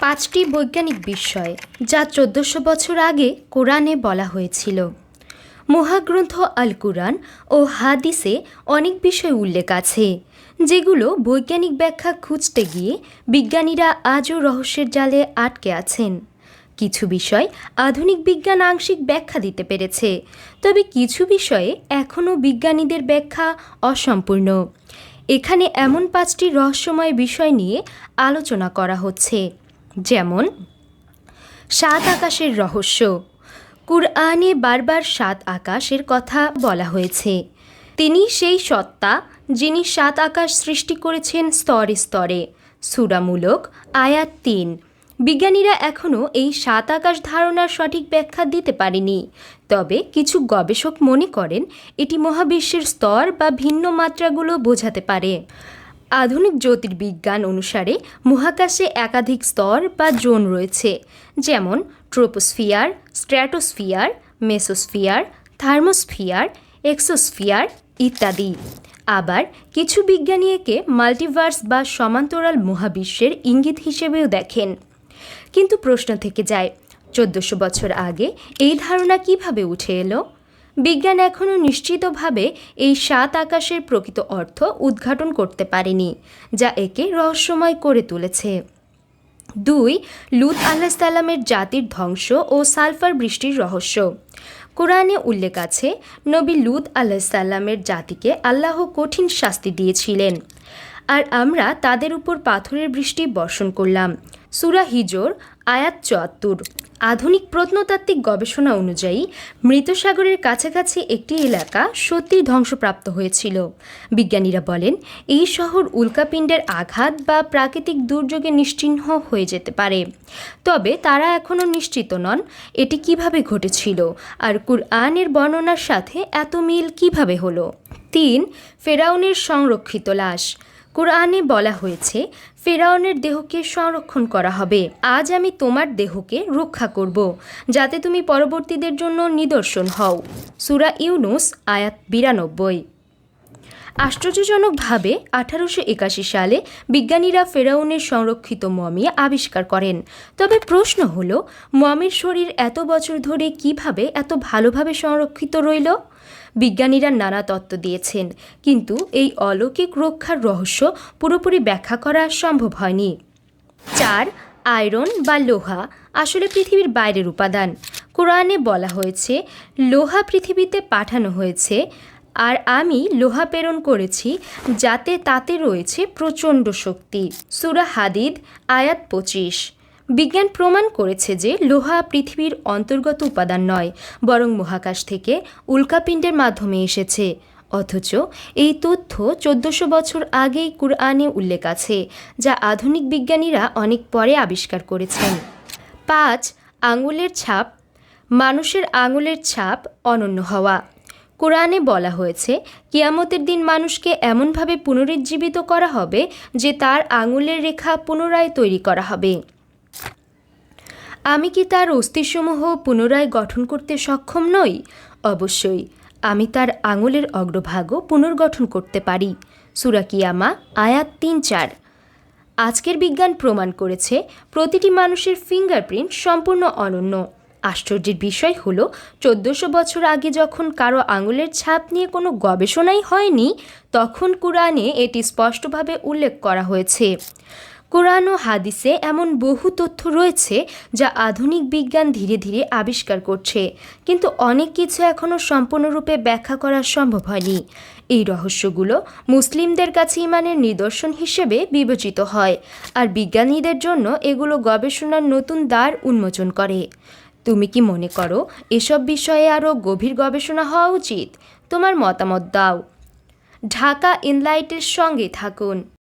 পাঁচটি বৈজ্ঞানিক বিষয়, যা চোদ্দশো বছর আগে কোরআনে বলা হয়েছিল। মহাগ্রন্থ আল কুরআন ও হাদিসে অনেক বিষয় উল্লেখ আছে, যেগুলো বৈজ্ঞানিক ব্যাখ্যা খুঁজতে গিয়ে বিজ্ঞানীরা আজও রহস্যের জালে আটকে আছেন। কিছু বিষয় আধুনিক বিজ্ঞান আংশিক ব্যাখ্যা দিতে পেরেছে, তবে কিছু বিষয়ে এখনও বিজ্ঞানীদের ব্যাখ্যা অসম্পূর্ণ। এখানে এমন পাঁচটি রহস্যময় বিষয় নিয়ে আলোচনা করা হচ্ছে। যেমন, সাত আকাশের রহস্য। কুরআনে বারবার সাত আকাশের কথা বলা হয়েছে। তিনি সেই সত্তা যিনি সাত আকাশ সৃষ্টি করেছেন স্তরে স্তরে। সুরামূলক, আয়াত তিন। বিজ্ঞানীরা এখনও এই সাত আকাশ ধারণার সঠিক ব্যাখ্যা দিতে পারেনি। তবে কিছু গবেষক মনে করেন, এটি মহাবিশ্বের স্তর বা ভিন্ন মাত্রাগুলো বোঝাতে পারে। আধুনিক জ্যোতির্বিজ্ঞান অনুসারে মহাকাশে একাধিক স্তর বা জোন রয়েছে, যেমন troposphere, stratosphere, mesosphere, thermosphere, exosphere ইত্যাদি। আবার কিছু বিজ্ঞানী একে মাল্টিভার্স বা সমান্তরাল মহাবিশ্বের ইঙ্গিত হিসেবেও দেখেন। কিন্তু প্রশ্ন থেকে যায়, চোদ্দশো বছর আগে এই ধারণা কীভাবে উঠে এলো? বিজ্ঞান এখনও নিশ্চিতভাবে এই সাত আকাশের প্রকৃত অর্থ উদ্ঘাটন করতে পারেনি, যা একে রহস্যময় করে তুলেছে। দুই, লুত আল্লাহ সাল্লামের জাতির ধ্বংস ও সালফার বৃষ্টির রহস্য। কোরআনে উল্লেখ আছে, নবী লুত আল্লাহ সাল্লামের জাতিকে আল্লাহ কঠিন শাস্তি দিয়েছিলেন, আর আমরা তাদের উপর পাথরের বৃষ্টি বর্ষণ করলাম। সুরা হিজোর, আয়াত চুয়াত্তর। আধুনিক প্রত্নতাত্ত্বিক গবেষণা অনুযায়ী মৃতসাগরের কাছাকাছি একটি এলাকা সত্যি ধ্বংসপ্রাপ্ত হয়েছিল। বিজ্ঞানীরা বলেন, এই শহর উল্কাপিণ্ডের আঘাত বা প্রাকৃতিক দুর্যোগে নিশ্চিহ্ন হয়ে যেতে পারে। তবে তারা এখনও নিশ্চিত নন এটি কীভাবে ঘটেছিল আর কুরআনের বর্ণনার সাথে এত মিল কীভাবে হলো। তিন, ফেরাউনের সংরক্ষিত লাশ। কোরআনে বলা হয়েছে ফেরাউনের দেহকে সংরক্ষণ করা হবে। আজ আমি তোমার দেহকে রক্ষা করব, যাতে তুমি পরবর্তীদের জন্য নিদর্শন হও। সুরা ইউনুস, আয়াত বিরানব্বই। আশ্চর্যজনকভাবে আঠারোশো একাশি সালে বিজ্ঞানীরা ফেরাউনের সংরক্ষিত মমি আবিষ্কার করেন। তবে প্রশ্ন হলো, মমির শরীর এত বছর ধরে কীভাবে এত ভালোভাবে সংরক্ষিত রইল? বিজ্ঞানীরা নানা তত্ত্ব দিয়েছেন, কিন্তু এই অলৌকিক রক্ষার রহস্য পুরোপুরি ব্যাখ্যা করা সম্ভব হয়নি। চার, আয়রন বা লোহা আসলে পৃথিবীর বাইরের উপাদান। কোরআনে বলা হয়েছে, লোহা পৃথিবীতে পাঠানো হয়েছে আর আমি লোহা প্রেরণ করেছি, যাতে তাতে রয়েছে প্রচণ্ড শক্তি। সুরা হাদিদ, আয়াত পঁচিশ। বিজ্ঞান প্রমাণ করেছে যে লোহা পৃথিবীর অন্তর্গত উপাদান নয়, বরং মহাকাশ থেকে উল্কাপিণ্ডের মাধ্যমে এসেছে। অথচ এই তথ্য চোদ্দশো বছর আগেই কুরআনে উল্লেখ আছে, যা আধুনিক বিজ্ঞানীরা অনেক পরে আবিষ্কার করেছেন। পাঁচ, আঙুলের ছাপ। মানুষের আঙুলের ছাপ অনন্য হওয়া। কোরআনে বলা হয়েছে, কিয়ামতের দিন মানুষকে এমনভাবে পুনরুজ্জীবিত করা হবে যে তার আঙুলের রেখা পুনরায় তৈরি করা হবে। আমি কি তার অস্থিসমূহ পুনরায় গঠন করতে সক্ষম নই? অবশ্যই, আমি তার আঙুলের অগ্রভাগও পুনর্গঠন করতে পারি। সুরাকিয়ামা আয়াত তিন চার। আজকের বিজ্ঞান প্রমাণ করেছে, প্রতিটি মানুষের ফিঙ্গারপ্রিন্ট সম্পূর্ণ অনন্য। আশ্চর্যের বিষয় হলো, চোদ্দোশো বছর আগে যখন কারও আঙুলের ছাপ নিয়ে কোনো গবেষণাই হয়নি, তখন কোরআনে এটি স্পষ্টভাবে উল্লেখ করা হয়েছে। কোরআন ও হাদিসে এমন বহু তথ্য রয়েছে যা আধুনিক বিজ্ঞান ধীরে ধীরে আবিষ্কার করছে, কিন্তু অনেক কিছু এখনও সম্পূর্ণরূপে ব্যাখ্যা করা সম্ভব হয়নি। এই রহস্যগুলো মুসলিমদের কাছে ইমানের নিদর্শন হিসেবে বিবেচিত হয়, আর বিজ্ঞানীদের জন্য এগুলো গবেষণার নতুন দ্বার উন্মোচন করে। তুমি কি মনে করো এসব বিষয়ে আরও গভীর গবেষণা হওয়া উচিত? তোমার মতামত দাও। ঢাকা ইনলাইটের সঙ্গে থাকুন।